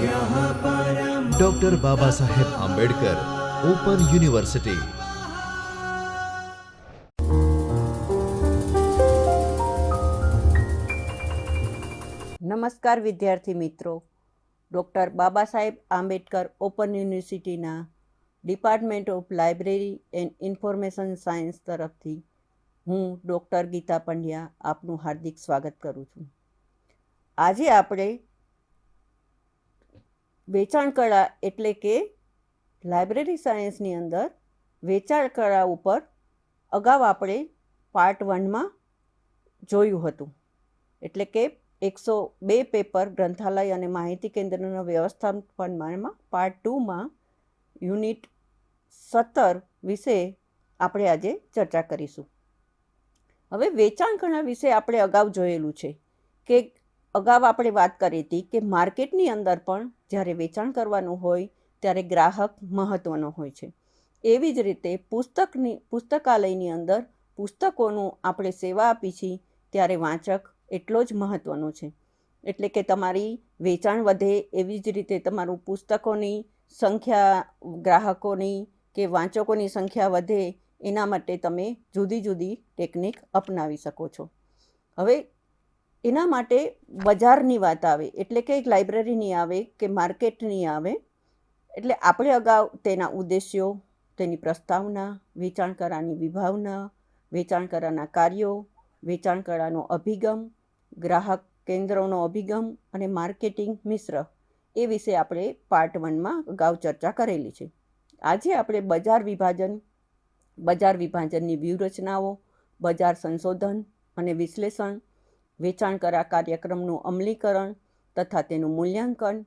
Doctor બાબા Saheb Ambedkar open university નમસ્કાર વિદ્યાર્થી મિત્રો. ડૉક્ટર બાબા સાહેબ આંબેડકર ઓપન યુનિવર્સિટીના department of library and information science તરફથી હું ડૉક્ટર ગીતા પંડ્યા આપનું હાર્દિક સ્વાગત કરું છું. આજે આપણે વેચાણ કળા એટલે કે લાઇબ્રેરી સાયન્સની અંદર વેચાણ કળા ઉપર અગાઉ આપણે પાર્ટ વનમાં જોયું હતું. એટલે કે એકસો બે પેપર ગ્રંથાલય અને માહિતી કેન્દ્રના વ્યવસ્થાપનમાં પાર્ટ ટુમાં યુનિટ સત્તર વિશે આપણે આજે ચર્ચા કરીશું. હવે વેચાણ કળા વિશે આપણે અગાઉ જોયેલું છે કે અગાઉ આપણે વાત કરી હતી કે માર્કેટની અંદર પણ જ્યારે વેચાણ કરવાનું હોય, ત્યારે ગ્રાહક મહત્ત્વનો હોય છે. એવી જ રીતે પુસ્તકની, પુસ્તકાલયની અંદર પુસ્તકોનું આપણે સેવા આપી છીએ, ત્યારે વાંચક એટલો જ મહત્ત્વનો છે. એટલે કે તમારી વેચાણ વધે એવી જ રીતે તમારું પુસ્તકોની સંખ્યા, ગ્રાહકોની કે વાંચકોની સંખ્યા વધે, એના માટે તમે જુદી જુદી ટેકનિક અપનાવી શકો છો. હવે એના માટે બજારની વાત આવે, એટલે કે લાઇબ્રેરીની આવે, કે માર્કેટની આવે, એટલે આપણે અગાઉ તેના ઉદ્દેશ્યો, તેની પ્રસ્તાવના, વેચાણ કરાની વિભાવના, વેચાણ કરાના કાર્યો, વેચાણ કળાનો અભિગમ, ગ્રાહક કેન્દ્રોનો અભિગમ અને માર્કેટિંગ મિશ્ર, એ વિશે આપણે પાર્ટ વનમાં અગાઉ ચર્ચા કરેલી છે. આજે આપણે બજાર વિભાજન, બજાર વિભાજનની વ્યૂહરચનાઓ, બજાર સંશોધન અને વિશ્લેષણ વેચાણ કરા કાર્યક્રમનું અમલીકરણ તથા તેનું મૂલ્યાંકન,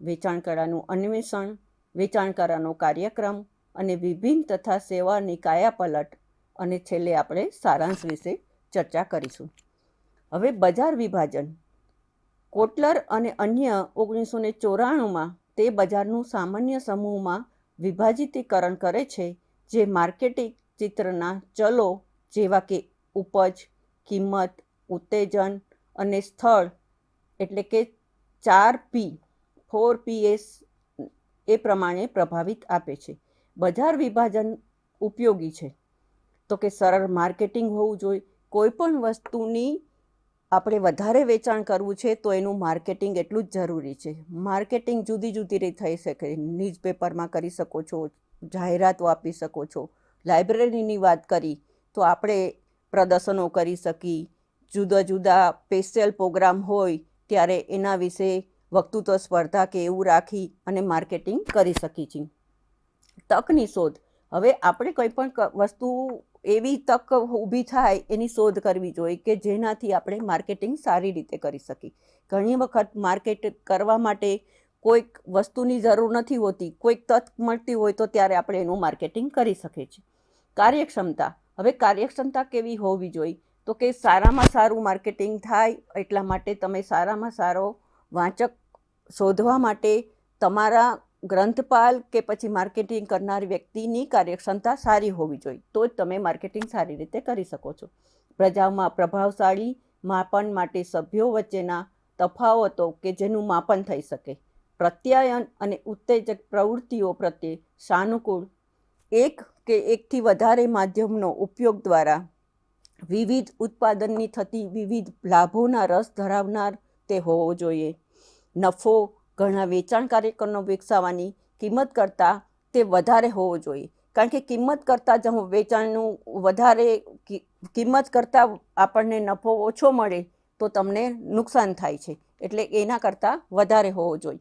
વેચાણ કળાનું અન્વેષણ, વેચાણ કરાનો કાર્યક્રમ અને વિભિન્ન તથા સેવાની કાયાપલટ અને છેલ્લે આપણે સારાંશ વિશે ચર્ચા કરીશું. હવે બજાર વિભાજન. કોટલર અને અન્ય ઓગણીસો ને ચોરાણુંમાં તે બજારનું સામાન્ય સમૂહમાં વિભાજિતીકરણ કરે છે, જે માર્કેટિંગ ચિત્રના ચલો જેવા કે ઉપજ, કિંમત ઉત્તેજન અને સ્થળ એટલે કે ચાર પી, ફોર પીએસ એ પ્રમાણે પ્રભાવિત આપે છે. બજાર વિભાજન ઉપયોગી છે. તો કે સરળ માર્કેટિંગ હોવું જોઈએ. કોઈપણ વસ્તુની આપણે વધારે વેચાણ કરવું છે તો એનું માર્કેટિંગ એટલું જ જરૂરી છે. માર્કેટિંગ જુદી જુદી રીતે થઈ શકે. ન્યૂઝપેપરમાં કરી શકો છો, જાહેરાતો આપી શકો છો. લાઇબ્રેરીની વાત કરી તો આપણે પ્રદર્શનો કરી શકી જુદા જુદા સ્પેશિયલ પ્રોગ્રામ હોય, ત્યારે એના વિશે વક્તૃત્વ સ્પર્ધા કે એવું રાખી અને માર્કેટિંગ કરી શકી છીએ. તકની શોધ. હવે આપણે કંઈ પણ વસ્તુ એવી તક ઊભી થાય, એની શોધ કરવી જોઈએ કે જેનાથી આપણે માર્કેટિંગ સારી રીતે કરી શકીએ. ઘણી વખત માર્કેટ કરવા માટે કોઈક વસ્તુની જરૂર નથી હોતી, કોઈક તક મળતી હોય તો ત્યારે આપણે એનું માર્કેટિંગ કરી શકીએ છીએ. કાર્યક્ષમતા. હવે કાર્યક્ષમતા કેવી હોવી જોઈએ? તો કે સારામાં સારું માર્કેટિંગ થાય એટલા માટે તમે સારામાં સારો વાંચક શોધવા માટે તમારા ગ્રંથપાલ કે પછી માર્કેટિંગ કરનાર વ્યક્તિની કાર્યક્ષમતા સારી હોવી જોઈએ. તો જ તમે માર્કેટિંગ સારી રીતે કરી શકો છો. પ્રજામાં પ્રભાવશાળી માપન માટે સભ્યો વચ્ચેના તફાવતો કે જેનું માપન થઈ શકે. પ્રત્યાયન અને ઉત્તેજક પ્રવૃત્તિઓ પ્રત્યે સાનુકૂળ. એક કે એકથી વધારે માધ્યમનો ઉપયોગ દ્વારા વિવિધ ઉત્પાદનની થતી વિવિધ લાભોના રસ ધરાવનાર તે હોવો જોઈએ. નફો ઘણા વેચાણ કાર્યક્રમો વિકસાવવાની કિંમત કરતાં તે વધારે હોવો જોઈએ. કારણ કે કિંમત કરતાં જો વેચાણનું વધારે કિંમત કરતાં આપણને નફો ઓછો મળે તો તમને નુકસાન થાય છે. એટલે એના કરતાં વધારે હોવો જોઈએ.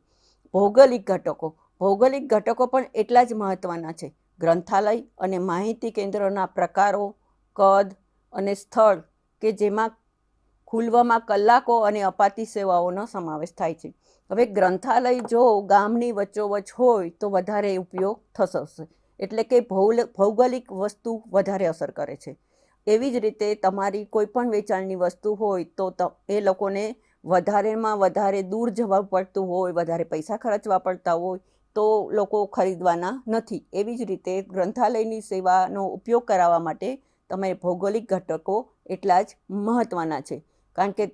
ભૌગોલિક ઘટકો. ભૌગોલિક ઘટકો પણ એટલા જ મહત્ત્વના છે. ગ્રંથાલય અને માહિતી કેન્દ્રોના પ્રકારો, કદ અને સ્થળ કે જેમાં ખુલવામાં કલાકો અને અપાતી સેવાઓનો સમાવેશ થાય છે. હવે ગ્રંથાલય જો ગામની વચ્ચોવચ્ચ હોય તો વધારે ઉપયોગ થશે. એટલે કે ભૌલ, ભૌગોલિક વસ્તુ વધારે અસર કરે છે. એવી જ રીતે તમારી કોઈ પણ વેચાણની વસ્તુ હોય ત- એ લોકોને વધારેમાં વધારે દૂર જવા પડતું હોય, વધારે પૈસા ખર્ચવા પડતા હોય તો લોકો ખરીદવાના નથી. એવી જ રીતે ગ્રંથાલયની સેવાનો ઉપયોગ કરાવવા માટે તમે ભૌગોલિક ઘટકો એટલા જ મહત્ત્વના છે. કારણ કે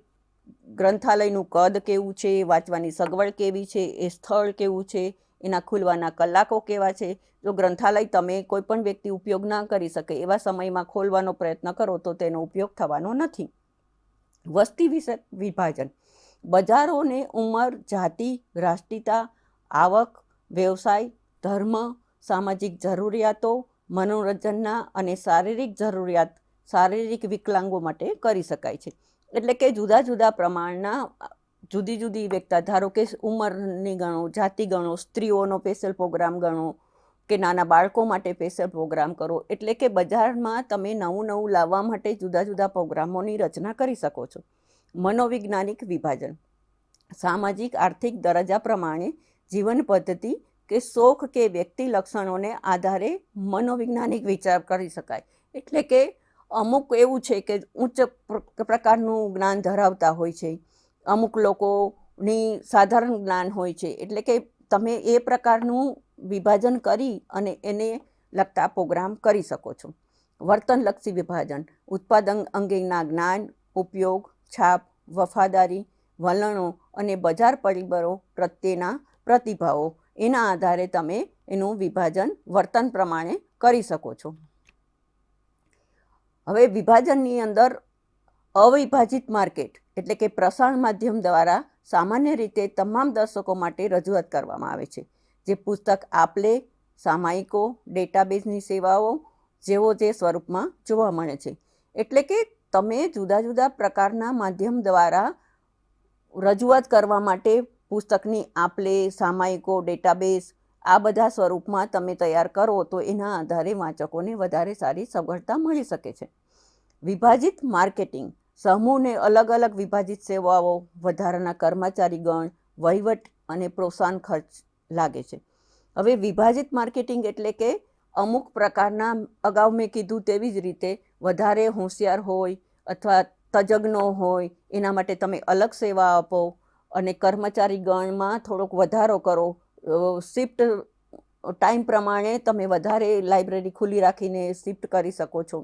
ગ્રંથાલયનું કદ કેવું છે, વાંચવાની સગવડ કેવી છે, એ સ્થળ કેવું છે, એના ખુલવાના કલાકો કેવા છે. જો ગ્રંથાલય તમે કોઈ પણ વ્યક્તિ ઉપયોગ ના કરી શકે એવા સમયમાં ખોલવાનો પ્રયત્ન કરો તો તેનો ઉપયોગ થવાનો નથી. વસ્તી વિશે વિભાજન. બજારોને ઉંમર, જાતિ, રાષ્ટ્રીયતા, આવક, વ્યવસાય, ધર્મ, સામાજિક જરૂરિયાતો મનોરંજનના અને શારીરિક જરૂરિયાત, શારીરિક વિકલાંગો માટે કરી શકાય છે. એટલે કે જુદા જુદા પ્રમાણના, જુદી જુદી વ્યક્તા ધારો કે ઉંમરની ગણો, જાતિ ગણો, સ્ત્રીઓનો સ્પેશિયલ પ્રોગ્રામ ગણો કે નાના બાળકો માટે સ્પેશિયલ પ્રોગ્રામ કરો, એટલે કે બજારમાં તમે નવું નવું લાવવા માટે જુદા જુદા પ્રોગ્રામોની રચના કરી શકો છો. મનોવૈજ્ઞાનિક વિભાજન. સામાજિક આર્થિક દરજ્જા પ્રમાણે જીવન પદ્ધતિ કે શોખ કે વ્યક્તિ લક્ષણોને આધારે મનોવૈજ્ઞાનિક વિચાર કરી શકાય. એટલે કે અમુક એવું છે કે ઉચ્ચ પ્ર- પ્રકારનું જ્ઞાન ધરાવતા હોય છે. અમુક લોકોની સાધારણ જ્ઞાન હોય છે. એટલે કે તમે એ પ્રકારનું વિભાજન કરી અને એને લગતા પ્રોગ્રામ કરી શકો છો. વર્તનલક્ષી વિભાજન, ઉત્પાદન અંગેના જ્ઞાન, ઉપયોગ, છાપ, વફાદારી, વલણો અને બજાર પરિબળો પ્રત્યેના પ્રતિભાવો એના આધારે તમે એનું વિભાજન વર્તન પ્રમાણે કરી શકો છો. હવે વિભાજનની અંદર અવિભાજિત માર્કેટ એટલે કે પ્રસારણ માધ્યમ દ્વારા સામાન્ય રીતે તમામ દર્શકો માટે રજૂઆત કરવામાં આવે છે. જે પુસ્તક આપલે, સામાયિકો, ડેટાબેઝની સેવાઓ જેવો જે સ્વરૂપમાં જોવા મળે છે. એટલે કે તમે જુદા જુદા પ્રકારના માધ્યમ દ્વારા રજૂઆત કરવા માટે પુસ્તકની આપલે, સામાયિકો, ડેટાબેઝ આ બધા સ્વરૂપમાં તમે તૈયાર કરો તો એના આધારે વાંચકોને વધારે સારી સગવડતા મળી શકે છે. વિભાજિત માર્કેટિંગ. સમૂહને અલગ અલગ વિભાજિત સેવાઓ, વધારાના કર્મચારીગણ, વહીવટ અને પ્રોત્સાહન ખર્ચ લાગે છે. હવે વિભાજિત માર્કેટિંગ એટલે કે અમુક પ્રકારના અગાઉ મેં કીધું તેવી જ રીતે વધારે હોશિયાર હોય અથવા તજજ્ઞો હોય, એના માટે તમે અલગ સેવા આપો અને કર્મચારી ગણમાં થોડોક વધારો કરો. શિફ્ટ ટાઈમ પ્રમાણે તમે વધારે લાઇબ્રેરી ખુલ્લી રાખીને શિફ્ટ કરી શકો છો.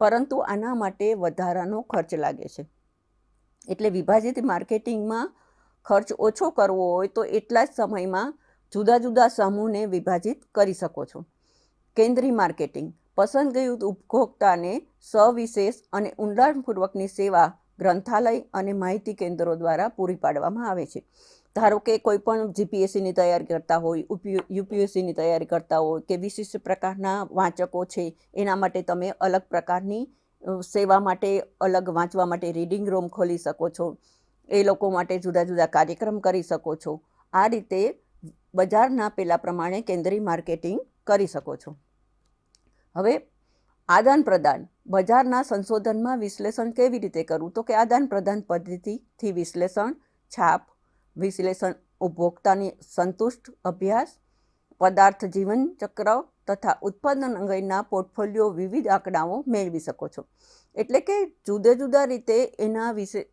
પરંતુ આના માટે વધારાનો ખર્ચ લાગે છે. એટલે વિભાજિત માર્કેટિંગમાં ખર્ચ ઓછો કરવો હોય તો એટલા જ સમયમાં જુદા જુદા સમૂહને વિભાજિત કરી શકો છો. કેન્દ્રીય માર્કેટિંગ પસંદગી ઉપભોક્તાને સવિશેષ અને ઊંડાણપૂર્વકની સેવા ગ્રંથાલય અને માહિતી કેન્દ્રો દ્વારા પૂરી પાડવામાં આવે છે. ધારો કે કોઈ પણ જીપીએસસીની તૈયારી કરતા હોય યુપીએસસીની તૈયારી કરતા હોય કે વિશિષ્ટ પ્રકારના વાંચકો છે, એના માટે તમે અલગ પ્રકારની સેવા માટે અલગ વાંચવા માટે રીડિંગ રૂમ ખોલી શકો છો. એ લોકો માટે જુદા જુદા કાર્યક્રમ કરી શકો છો. આ રીતે બજારના પેલા પ્રમાણે કેન્દ્રીય માર્કેટિંગ કરી શકો છો. હવે આદાન પ્રદાન. બજારના સંશોધનમાં વિશ્લેષણ કેવી રીતે કરવું? તો કે આદાન પ્રદાન પદ્ધતિથી વિશ્લેષણ, છાપ, વિશ્લેષણ, ઉપભોક્તાની સંતુષ્ટ અભ્યાસ, પદાર્થ જીવન ચક્ર તથા ઉત્પાદન અંગેના પોર્ટફોલિયો વિવિધ આંકડાઓ મેળવી શકો છો. એટલે કે જુદા જુદા રીતે એના વિશે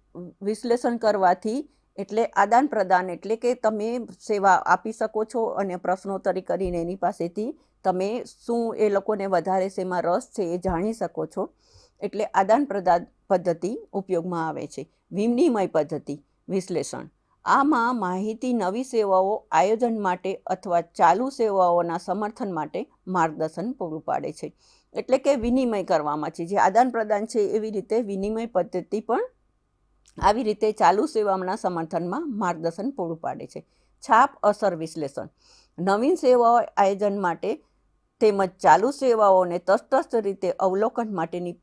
વિશ્લેષણ કરવાથી એટલે આદાન પ્રદાન એટલે કે તમે સેવા આપી શકો છો અને પ્રશ્નોત્તરી કરીને એની પાસેથી તમે શું એ લોકોને વધારે શેમાં રસ છે એ જાણી શકો છો. એટલે આદાન પ્રદાન પદ્ધતિ ઉપયોગમાં આવે છે. વિનિમય પદ્ધતિ વિશ્લેષણ. આમાં માહિતી નવી સેવાઓ આયોજન માટે અથવા ચાલુ સેવાઓના સમર્થન માટે માર્ગદર્શન પૂરું પાડે છે. એટલે કે વિનિમય કરવામાં છે. જે આદાન પ્રદાન છે એવી રીતે વિનિમય પદ્ધતિ પણ આવી રીતે ચાલુ સેવાઓના સમર્થનમાં માર્ગદર્શન પૂરું પાડે છે. છાપ અસર વિશ્લેષણ. નવીન સેવાઓ આયોજન માટે તેમજ ચાલુ સેવાઓને તટસ્થ રીતે અવલોકન માટેની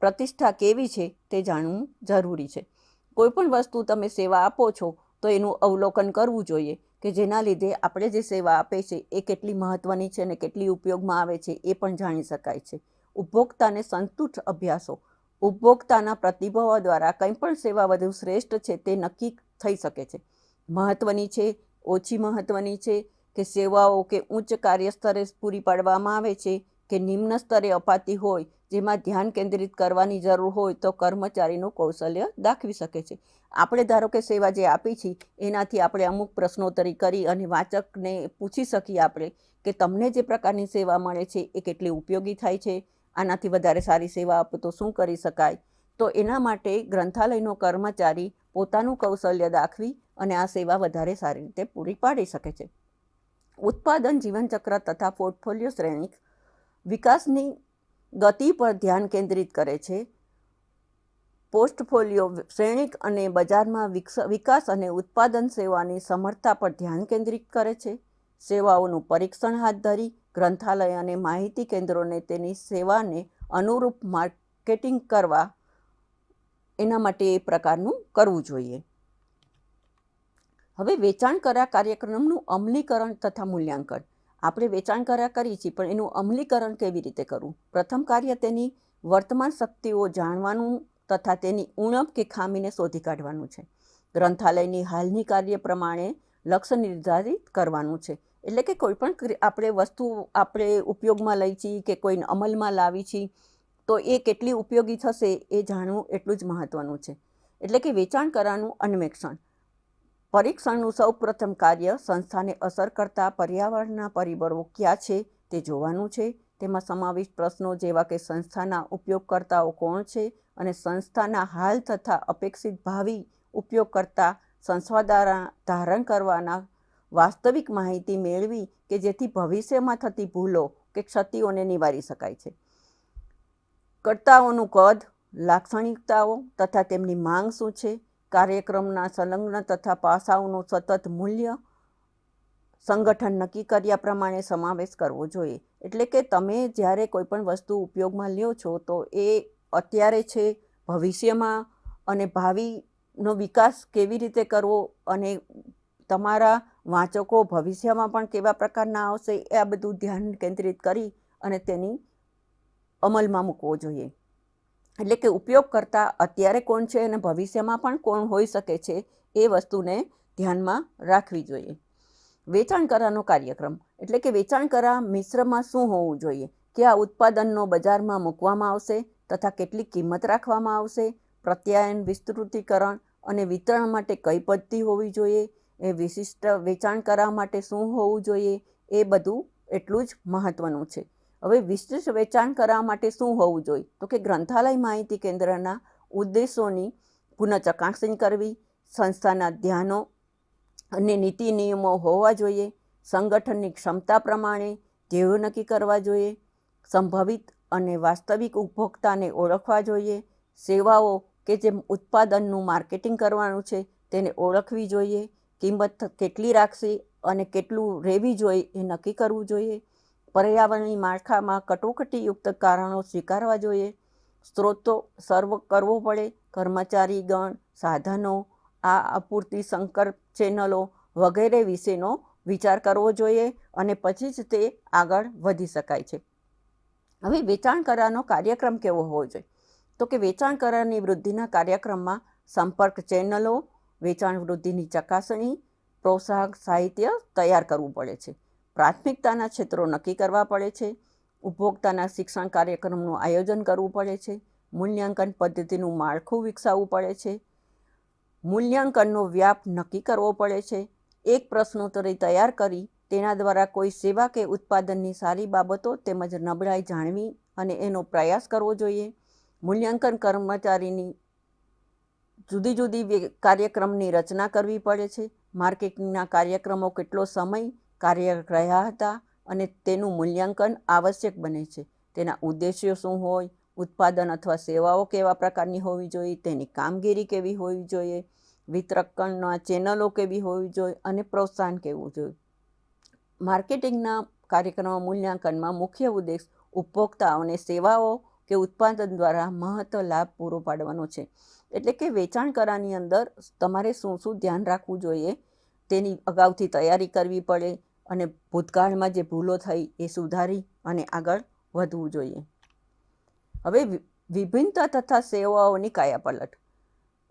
પ્રતિષ્ઠા કેવી છે તે જાણવું જરૂરી છે. કોઈપણ વસ્તુ તમે સેવા આપો છો, તો એનું અવલોકન કરવું જોઈએ કે જેના લીધે આપણે જે સેવા આપે છે, એ કેટલી મહત્ત્વની છે અને કેટલી ઉપયોગમાં આવે છે, એ પણ જાણી શકાય છે. ઉપભોક્તાને સંતુષ્ટ અભ્યાસો. ઉપભોક્તાના પ્રતિભાવો દ્વારા કંઈ પણ સેવા વધુ શ્રેષ્ઠ છે તે નક્કી થઈ શકે છે. મહત્ત્વની છે, ઓછી મહત્ત્વની છે કે સેવાઓ કે ઉચ્ચ કાર્યસ્તરે પૂરી પાડવામાં આવે છે કે નિમ્ન સ્તરે અપાતી હોય, જેમાં ધ્યાન કેન્દ્રિત કરવાની જરૂર હોય તો કર્મચારીનું કૌશલ્ય દાખવી શકે છે. આપણે ધારો કે સેવા જે આપી છે, એનાથી આપણે અમુક પ્રશ્નોત્તરી કરી અને વાચકને પૂછી શકીએ આપણે કે તમને જે પ્રકારની સેવા મળે છે, એ કેટલી ઉપયોગી થાય છે, આનાથી વધારે સારી સેવા આપો તો શું કરી શકાય? તો એના માટે ગ્રંથાલયનો કર્મચારી પોતાનું કૌશલ્ય દાખવી અને આ સેવા વધારે સારી રીતે પૂરી પાડી શકે છે. ઉત્પાદન, જીવનચક્ર તથા પોર્ટફોલિયો શ્રેણિક વિકાસની ગતિ પર ધ્યાન કેન્દ્રિત કરે છે. પોર્ટફોલિયો શ્રેણિક અને બજારમાં વિકાસ અને ઉત્પાદન સેવાની સમર્થતા પર ધ્યાન કેન્દ્રિત કરે છે. સેવાઓનું પરીક્ષણ હાથ ધરી ગ્રંથાલય અને માહિતી કેન્દ્રોને તેની સેવાને અનુરૂપ માર્કેટિંગ કરવા એના માટે એ પ્રકારનું કરવું જોઈએ. હવે વેચાણ કરા કાર્યક્રમનું અમલીકરણ તથા મૂલ્યાંકન. આપણે વેચાણ કરા કરી છીએ, પણ એનું અમલીકરણ કેવી રીતે કરવું? પ્રથમ કાર્ય તેની વર્તમાન શક્તિઓ જાણવાનું તથા તેની ઉણપ કે ખામીને શોધી કાઢવાનું છે. ગ્રંથાલયની હાલની કાર્ય પ્રમાણે લક્ષ્ય નિર્ધારિત કરવાનું છે. એટલે કે કોઈ પણ આપણે વસ્તુ આપણે ઉપયોગમાં લઈ છીએ કે કોઈને અમલમાં લાવી છીએ, તો એ કેટલી ઉપયોગી થશે એ જાણવું એટલું જ મહત્ત્વનું છે. એટલે કે વેચાણ કરાનું અન્વેષણ. પરીક્ષણનું સૌપ્રથમ કાર્ય સંસ્થાને અસર કરતા પર્યાવરણના પરિબળો ક્યાં છે તે જોવાનું છે. તેમાં સમાવિષ્ટ પ્રશ્નો જેવા કે સંસ્થાના ઉપયોગકર્તાઓ કોણ છે અને સંસ્થાના હાલ તથા અપેક્ષિત ભાવિ ઉપયોગકર્તા સંસ્વાદારા ધારણ કરવાના વાસ્તવિક માહિતી મેળવી કે જેથી ભવિષ્યમાં થતી ભૂલો કે ક્ષતિઓને નિવારી શકાય છે. કર્તાઓનું કદ, લાક્ષણિકતાઓ તથા તેમની માંગ શું છે કાર્યક્રમના સંલગ્ન તથા પાસાઓનું સતત મૂલ્ય સંગઠન નક્કી કર્યા પ્રમાણે સમાવેશ કરવો જોઈએ. એટલે કે તમે જ્યારે કોઈપણ વસ્તુ ઉપયોગમાં લ્યો છો, તો એ અત્યારે છે, ભવિષ્યમાં અને ભાવિનો વિકાસ કેવી રીતે કરવો અને તમારા વાંચકો ભવિષ્યમાં પણ કેવા પ્રકારના આવશે, એ આ બધું ધ્યાન કેન્દ્રિત કરી અને તેની અમલમાં મૂકવો જોઈએ. એટલે કે ઉપયોગ કરતા અત્યારે કોણ છે અને ભવિષ્યમાં પણ કોણ હોઈ શકે છે એ વસ્તુને ધ્યાનમાં રાખવી જોઈએ. વેચાણ કરાનો કાર્યક્રમ, એટલે કે વેચાણ કરા મિશ્રમાં શું હોવું જોઈએ? કે આ ઉત્પાદનનો બજારમાં મૂકવામાં આવશે તથા કેટલી કિંમત રાખવામાં આવશે? પ્રત્યાયન, વિસ્તૃતિકરણ અને વિતરણ માટે કઈ પદ્ધતિ હોવી જોઈએ? એ વિશિષ્ટ વેચાણ કરા માટે શું હોવું જોઈએ? એ બધું એટલું જ મહત્ત્વનું છે. હવે વિશિષ્ટ વેચાણ કરવા માટે શું હોવું જોઈએ? તો કે ગ્રંથાલય માહિતી કેન્દ્રના ઉદ્દેશોની પુનઃચકાસણી કરવી, સંસ્થાના ધ્યાનો અને નીતિ નિયમો હોવા જોઈએ, સંગઠનની ક્ષમતા પ્રમાણે ધ્યેયો નક્કી કરવા જોઈએ, સંભવિત અને વાસ્તવિક ઉપભોક્તાને ઓળખવા જોઈએ, સેવાઓ કે જે ઉત્પાદનનું માર્કેટિંગ કરવાનું છે તેને ઓળખવી જોઈએ, કિંમત કેટલી રાખશે અને કેટલું રહેવી જોઈએ એ નક્કી કરવું જોઈએ પર્યાવરણીય માળખામાં કટોકટીયુક્ત કારણો સ્વીકારવા જોઈએ. સ્ત્રોતો સર્વ કરવો પડે. કર્મચારીગણ, સાધનો, આ અપૂરતી સંકર ચેનલો વગેરે વિશેનો વિચાર કરવો જોઈએ અને પછી જ તે આગળ વધી શકાય છે. હવે વેચાણ કરારનો કાર્યક્રમ કેવો હોવો જોઈએ? તો કે વેચાણ કરારની વૃદ્ધિના કાર્યક્રમમાં સંપર્ક ચેનલો, વેચાણ વૃદ્ધિની ચકાસણી, પ્રોત્સાહક સાહિત્ય તૈયાર કરવું પડે છે. પ્રાથમિકતાના ક્ષેત્રો નક્કી કરવા પડે છે. ઉપભોક્તાના શિક્ષણ કાર્યક્રમનું આયોજન કરવું પડે છે. મૂલ્યાંકન પદ્ધતિનું માળખું વિકસાવવું પડે છે. મૂલ્યાંકનનો વ્યાપ નક્કી કરવો પડે છે. એક પ્રશ્નોત્તરી તૈયાર કરી, તેના દ્વારા કોઈ સેવા કે ઉત્પાદનની સારી બાબતો તેમજ નબળાઈ જાણવી અને એનો પ્રયાસ કરવો જોઈએ. મૂલ્યાંકન કર્મચારીની જુદી જુદી કાર્યક્રમની રચના કરવી પડે છે. માર્કેટિંગના કાર્યક્રમો કેટલો સમય કાર્ય રહ્યા હતા અને તેનું મૂલ્યાંકન આવશ્યક બને છે. તેના ઉદ્દેશ્યો શું હોય, ઉત્પાદન અથવા સેવાઓ કેવા પ્રકારની હોવી જોઈએ, તેની કામગીરી કેવી હોવી જોઈએ, વિતરકના ચેનલો કેવી હોવી જોઈએ અને પ્રોત્સાહન કેવું જોઈએ. માર્કેટિંગના કાર્યક્રમો મૂલ્યાંકનમાં મુખ્ય ઉદ્દેશ ઉપભોક્તાઓને સેવાઓ કે ઉત્પાદન દ્વારા મહત્વ લાભ પૂરો પાડવાનો છે. એટલે કે વેચાણ કરાની અંદર તમારે શું શું ધ્યાન રાખવું જોઈએ, તેની અગાઉથી તૈયારી કરવી પડે અને ભૂતકાળમાં જે ભૂલો થઈ એ સુધારી અને આગળ વધવું જોઈએ. હવે વિભિન્નતા તથા સેવાઓની કાયાપલટ.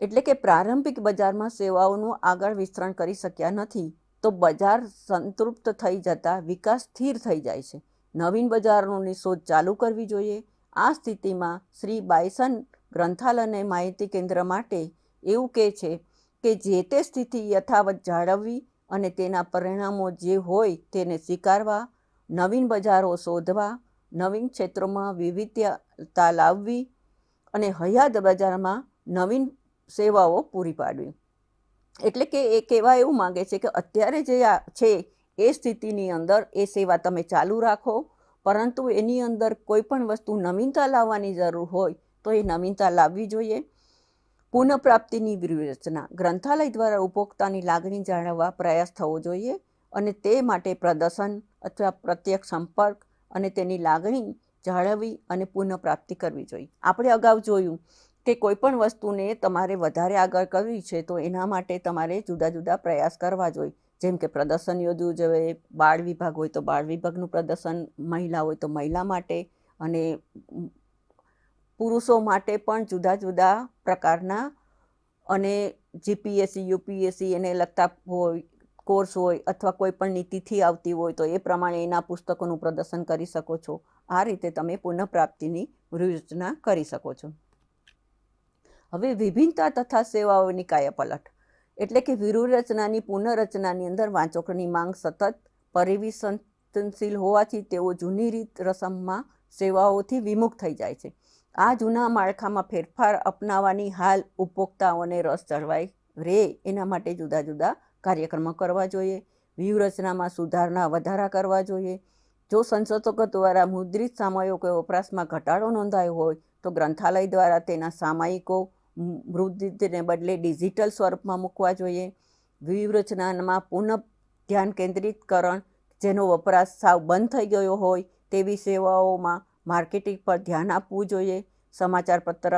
એટલે કે પ્રારંભિક બજારમાં સેવાઓનું આગળ વિસ્તરણ કરી શક્યા નથી, તો બજાર સંતૃપ્ત થઈ જતાં વિકાસ સ્થિર થઈ જાય છે. નવીન બજારોની શોધ ચાલુ કરવી જોઈએ. આ સ્થિતિમાં શ્રી બાયસન ગ્રંથાલય અને માહિતી કેન્દ્ર માટે એવું કહે છે કે જે તે સ્થિતિ યથાવત જાળવવી અને તેના પરિણામો જે હોય તેને સ્વીકારવા, નવીન બજારો શોધવા, નવીન ક્ષેત્રોમાં વિવિધતા લાવવી અને હયાત બજારમાં નવીન સેવાઓ પૂરી પાડવી. એટલે કે એ કહેવા એવું માગે છે કે અત્યારે જે આ છે, એ સ્થિતિની અંદર એ સેવા તમે ચાલુ રાખો, પરંતુ એની અંદર કોઈ પણ વસ્તુ નવીનતા લાવવાની જરૂર હોય તો એ નવીનતા લાવવી જોઈએ. પુનઃપ્રાપ્તિની વ્યૂહરચના. ગ્રંથાલય દ્વારા ઉપભોક્તાની લાગણી જાળવવા પ્રયાસ થવો જોઈએ અને તે માટે પ્રદર્શન અથવા પ્રત્યક્ષ સંપર્ક અને તેની લાગણી જાળવવી અને પુનઃપ્રાપ્તિ કરવી જોઈએ. આપણે અગાઉ જોયું કે કોઈપણ વસ્તુને તમારે વધારે આગળ કરવી છે તો એના માટે તમારે જુદા જુદા પ્રયાસ કરવા જોઈએ. જેમ કે પ્રદર્શન યોજવું જોઈએ, બાળ વિભાગ હોય તો બાળ વિભાગનું પ્રદર્શન, મહિલા હોય તો મહિલા માટે અને પુરુષો માટે પણ જુદા જુદા પ્રકારના અને જીપીએસસી યુપીએસસી એને લગતા હોય, કોર્સ હોય અથવા કોઈ પણ નીતિથી આવતી હોય તો એ પ્રમાણે એના પુસ્તકોનું પ્રદર્શન કરી શકો છો. આ રીતે તમે પુનઃપ્રાપ્તિની વ્યૂહરચના કરી શકો છો. હવે વિભિન્નતા તથા સેવાઓની કાયાપલટ. એટલે કે વ્યૂહરચનાની પુનઃરચનાની અંદર વાંચકોની માંગ સતત પરિવિસંતનશીલ હોવાથી તેઓ જૂની રીત રસમમાં સેવાઓથી વિમુખ થઈ જાય છે. આ જૂના માળખામાં ફેરફાર અપનાવવાની હાલ ઉપભોક્તાઓને રસ જળવાય રહે એના માટે જુદા જુદા કાર્યક્રમો કરવા જોઈએ, વ્યૂહરચનામાં સુધારણા વધારા કરવા જોઈએ. જો સંશોધકો દ્વારા મુદ્રિત સામયિકો વપરાશમાં ઘટાડો નોંધાયો હોય, તો ગ્રંથાલય દ્વારા તેના સામયિકો મૃદને બદલે ડિજિટલ સ્વરૂપમાં મૂકવા જોઈએ. વ્યૂહરચનામાં પુનઃ ધ્યાન કેન્દ્રિતકરણ, જેનો વપરાશ સાવ બંધ થઈ ગયો હોય, તેવી સેવાઓમાં માર્કેટિંગ પર ધ્યાન આપવું જોઈએ. સમાચાર પત્ર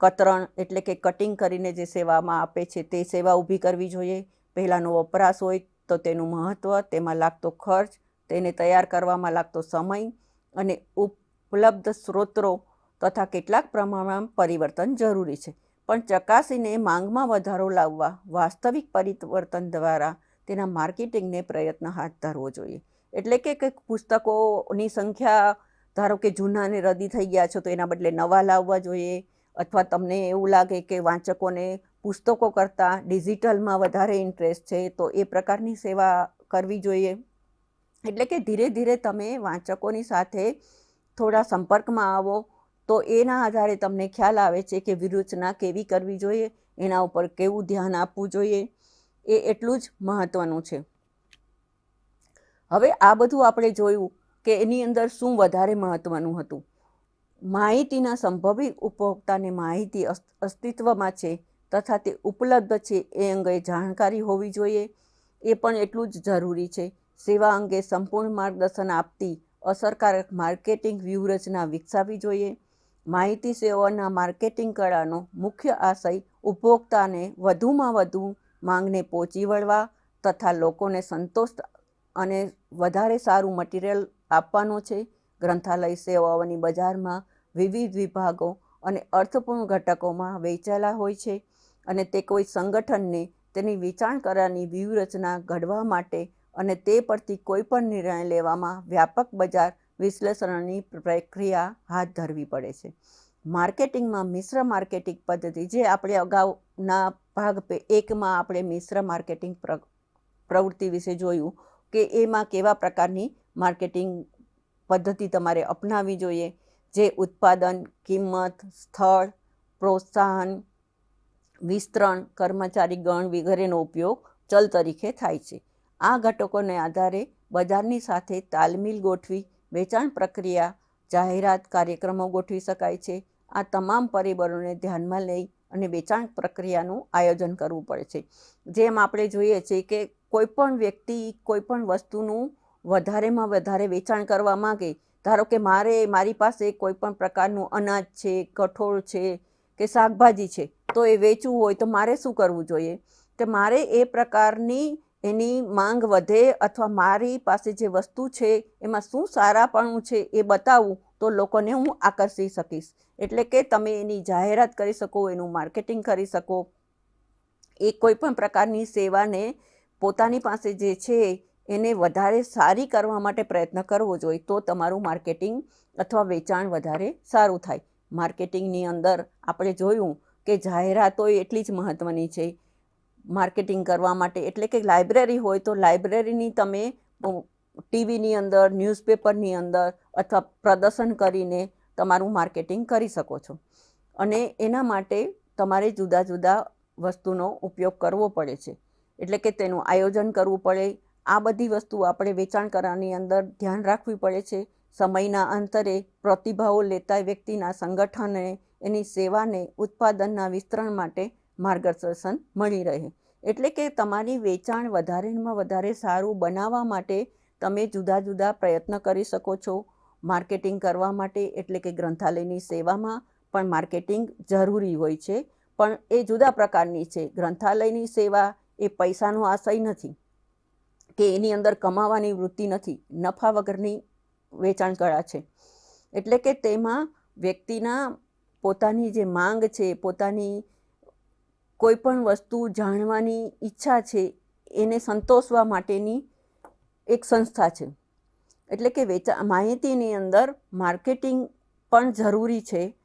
કતરણ એટલે કે કટિંગ કરીને જે સેવામાં આપે છે તે સેવા ઊભી કરવી જોઈએ. પહેલાંનો વપરાશ હોય તો તેનું મહત્ત્વ તેમાં લાગતો ખર્ચ, તેને તૈયાર કરવામાં લાગતો સમય અને ઉપલબ્ધ સ્રોતો તથા કેટલાક પ્રમાણમાં પરિવર્તન જરૂરી છે. પણ ચકાસીને માંગમાં વધારો લાવવા, વાસ્તવિક પરિવર્તન દ્વારા તેના માર્કેટિંગને પ્રયત્ન હાથ ધરવો જોઈએ. એટલે કે કંઈક પુસ્તકોની સંખ્યા ધારો કે જૂનાને રદી થઈ ગયા છો તો એના બદલે નવા લાવવા જોઈએ અથવા તમને એવું લાગે કે વાંચકોને પુસ્તકો કરતાં ડિજિટલમાં વધારે ઇન્ટરેસ્ટ છે, તો એ પ્રકારની સેવા કરવી જોઈએ. એટલે કે ધીરે ધીરે તમે વાંચકોની સાથે થોડા સંપર્કમાં આવો તો એના આધારે તમને ખ્યાલ આવે છે કે વિરુચના કેવી કરવી જોઈએ, એના ઉપર કેવું ધ્યાન આપવું જોઈએ, એ એટલું જ મહત્ત્વનું છે. હવે આ બધું આપણે જોયું કે એની અંદર શું વધારે મહત્ત્વનું હતું? માહિતીના સંભવિત ઉપભોક્તાને માહિતી અસ્તિત્વમાં છે તથા તે ઉપલબ્ધ છે એ અંગે જાણકારી હોવી જોઈએ. એ પણ એટલું જ જરૂરી છે. સેવા અંગે સંપૂર્ણ માર્ગદર્શન આપતી અસરકારક માર્કેટિંગ વ્યૂહરચના વિકસાવવી જોઈએ. માહિતી સેવાઓના માર્કેટિંગ કળાનો મુખ્ય આશય ઉપભોક્તાને વધુમાં વધુ માંગને પહોંચી વળવા તથા લોકોને સંતોષ અને વધારે સારું મટીરિયલ આપવાનો છે. ગ્રંથાલય સેવાઓની બજારમાં વિવિધ વિભાગો અને અર્થપૂર્ણ ઘટકોમાં વેચાયેલા હોય છે અને તે કોઈ સંગઠનને તેની વેચાણ કરવાની વ્યૂહરચના ઘડવા માટે અને તે પરથી કોઈ પણ નિર્ણય લેવામાં વ્યાપક બજાર વિશ્લેષણની પ્રક્રિયા હાથ ધરવી પડે છે. માર્કેટિંગમાં મિશ્ર માર્કેટિંગ પદ્ધતિ જે આપણે અગાઉના ભાગ એકમાં આપણે મિશ્ર માર્કેટિંગ પ્રવૃત્તિ વિશે જોયું કે એમાં કેવા પ્રકારની માર્કેટિંગ પદ્ધતિ તમારે અપનાવવી જોઈએ, જે ઉત્પાદન, કિંમત, સ્થળ, પ્રોત્સાહન, વિસ્તરણ, કર્મચારી ગણ વગેરેનો ઉપયોગ ચલ તરીકે થાય છે. આ ઘટકોને આધારે બજારની સાથે તાલમેલ ગોઠવી વેચાણ પ્રક્રિયા, જાહેરાત કાર્યક્રમો ગોઠવી શકાય છે. આ તમામ પરિબળોને ધ્યાનમાં લઈ અને વેચાણ પ્રક્રિયાનું આયોજન કરવું પડે છે. જેમ આપણે જોઈએ છીએ કે કોઈ પણ વ્યક્તિ કોઈ પણ વસ્તુનું વધારેમાં વધારે વેચાણ કરવા માગે, ધારો કે મારે, મારી પાસે કોઈ પણ પ્રકારનું અનાજ છે, કઠોળ છે કે શાકભાજી છે, તો એ વેચવું હોય તો મારે શું કરવું જોઈએ? કે મારે એ પ્રકારની એની માંગ વધે અથવા મારી પાસે જે વસ્તુ છે, એમાં શું સારાપણું છે એ બતાવું તો લોકોને હું આકર્ષી શકીશ. એટલે કે તમે એની જાહેરાત કરી શકો, એનું માર્કેટિંગ કરી શકો. એ કોઈ પણ પ્રકારની સેવાને પોતાની પાસે જે છે, એને વધારે સારી કરવા માટે પ્રયત્ન કરવો જોઈએ, તો તમારું માર્કેટિંગ અથવા વેચાણ વધારે સારું થાય. માર્કેટિંગની અંદર આપણે જોયું કે જાહેરાતો એટલી જ મહત્ત્વની છે. માર્કેટિંગ કરવા માટે એટલે કે લાઇબ્રેરી હોય તો લાઇબ્રેરીની તમે ટીવીની અંદર, ન્યૂઝપેપરની અંદર અથવા પ્રદર્શન કરીને તમારું માર્કેટિંગ કરી શકો છો. અને એના માટે તમારે જુદા જુદા વસ્તુનો ઉપયોગ કરવો પડે છે. એટલે કે તેનું આયોજન કરવું પડે. આ બધી વસ્તુ આપણે વેચાણ કરવાની અંદર ધ્યાન રાખવી પડે છે. સમયના અંતરે પ્રતિભાવો લેતા વ્યક્તિના સંગઠનને, એની સેવાને, ઉત્પાદનના વિસ્તરણ માટે માર્ગદર્શન મળી રહે. એટલે કે તમારી વેચાણ વધારેમાં વધારે સારું બનાવવા માટે તમે જુદા જુદા પ્રયત્ન કરી શકો છો. માર્કેટિંગ કરવા માટે, એટલે કે ગ્રંથાલયની સેવામાં પણ માર્કેટિંગ જરૂરી હોય છે. પણ એ જુદા પ્રકારની છે. ગ્રંથાલયની સેવા એ પૈસાનો આશય નથી કે એની અંદર કમાવાની વૃત્તિ નથી, નફા વગરની વેચાણ કળા છે. એટલે કે તેમાં વ્યક્તિના પોતાની જે માંગ છે, પોતાની કોઈપણ વસ્તુ જાણવાની ઈચ્છા છે, એને સંતોષવા માટેની એક સંસ્થા છે. એટલે કે વેચા, માહિતીની અંદર માર્કેટિંગ પણ જરૂરી છે.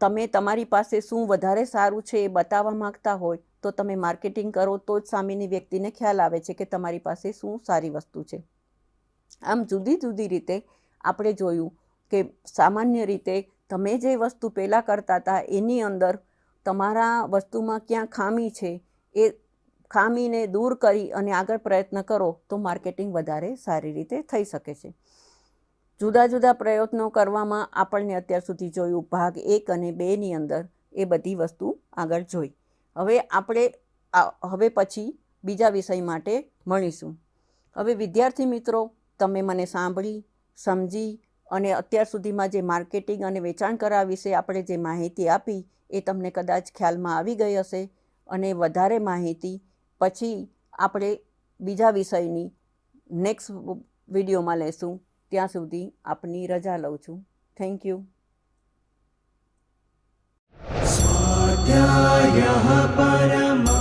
તમે તમારી પાસે શું વધારે સારું છે એ બતાવવા માંગતા હોય તો તમે માર્કેટિંગ કરો તો જ સામેની વ્યક્તિને ખ્યાલ આવે છે કે તમારી પાસે શું સારી વસ્તુ છે. આમ જુદી જુદી રીતે આપણે જોયું કે સામાન્ય રીતે તમે જે વસ્તુ પહેલાં કરતા હતા એની અંદર તમારા વસ્તુમાં ક્યાં ખામી છે એ ખામીને દૂર કરી અને આગળ પ્રયત્ન કરો તો માર્કેટિંગ વધારે સારી રીતે થઈ શકે છે. જુદા જુદા પ્રયત્નો કરવામાં આપણને અત્યાર સુધી જોયું ભાગ એક અને બેની અંદર એ બધી વસ્તુ આગળ જોઈ. હવે આપણે હવે પછી બીજા વિષય માટે મળીશું. હવે વિદ્યાર્થી મિત્રો, તમે મને સાંભળી, સમજી અને અત્યાર સુધીમાં જે માર્કેટિંગ અને વેચાણ કરા વિશે આપણે જે માહિતી આપી એ તમને કદાચ ખ્યાલમાં આવી ગઈ હશે અને વધારે માહિતી પછી આપણે બીજા વિષયની નેક્સ્ટ વિડીયોમાં લેશું. ત્યાં સુધી આપની રજા લઉં છું. Thank you. परमः